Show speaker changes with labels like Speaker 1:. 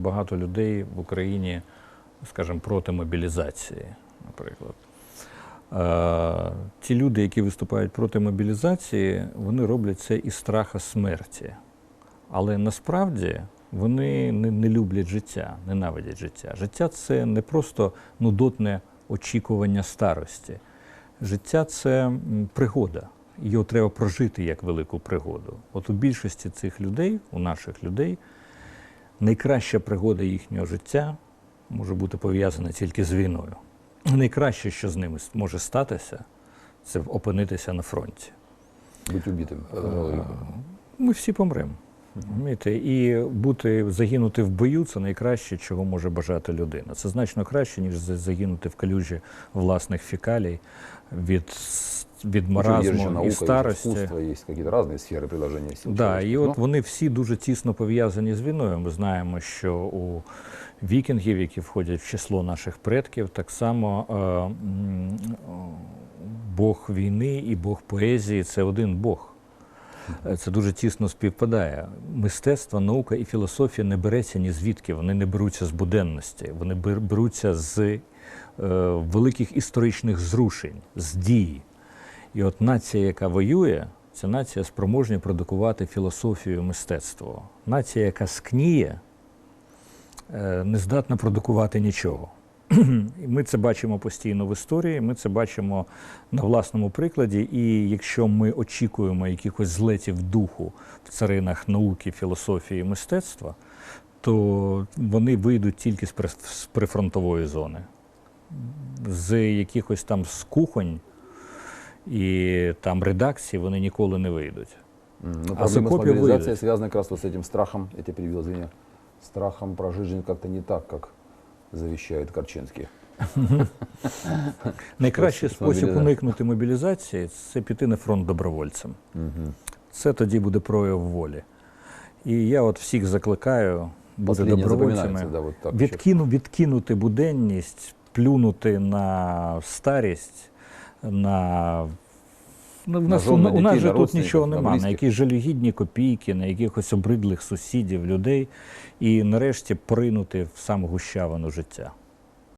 Speaker 1: Багато людей в Україні, скажімо, проти мобілізації, наприклад. Е, Ті люди, які виступають проти мобілізації, вони роблять це із страха смерті. Але насправді вони не, не люблять життя, ненавидять життя. Життя це не просто нудотне очікування старості. Життя це пригода. Його треба прожити як велику пригоду. От у більшості цих людей, у наших людей, найкраща пригода їхнього життя може бути пов'язана тільки з війною. Найкраще, що з ними може статися, це опинитися на фронті.
Speaker 2: Быть убитым.
Speaker 1: Е, Ми всі помремо. Розумієте? І бути загинути в бою це найкраще, чого може бажати людина. Це значно краще, ніж загинути в калюжі власних фекалій від, від
Speaker 2: есть
Speaker 1: маразму
Speaker 2: наука,
Speaker 1: і
Speaker 2: есть
Speaker 1: старості.
Speaker 2: искусство, есть какие-то разные сферы приложения сил.
Speaker 1: Да, і от вони всі дуже тісно пов'язані з війною. Ми знаємо, що у вікінгів, які входять в число наших предків, так само е, Бог війни і Бог поезії це один Бог. Е, Це дуже тісно співпадає. Мистецтво, наука і філософія не береться ні звідки, вони не беруться з буденності, вони бер- беруться з е, великих історичних зрушень, з дії. І от нація, яка воює, це нація спроможна продукувати філософію мистецтво. Нація, яка скніє, е, не здатна продукувати нічого. Ми це бачимо постійно в історії, ми це бачимо на власному прикладі. І якщо ми очікуємо якихось злетів духу в царинах науки, філософії мистецтва, то вони вийдуть тільки з прифронтової зони. З якихось там з кухонь і там редакцій вони ніколи не вийдуть.
Speaker 2: М, Ну,
Speaker 1: А
Speaker 2: проблема с мобилизацией связана как раз вот с этим страхом, я тебя перебил, извини, страхом прожить жизнь как-то не так, как завещает Корчинский.
Speaker 1: Найкращий
Speaker 2: Спосіб
Speaker 1: уникнути мобілізації це піти на фронт добровольцем. Це тоді буде прояв волі. І я от всіх закликаю бути добровольцями, відкину, відкинути буденність, плюнути на старість, на. Ну, в нас, у,
Speaker 2: на
Speaker 1: у нас же тут нічого
Speaker 2: на
Speaker 1: нема, на
Speaker 2: близьких.
Speaker 1: якісь жалюгідні копійки, на якихось обридлих сусідів, людей, і нарешті поринути в саму гущавину життя.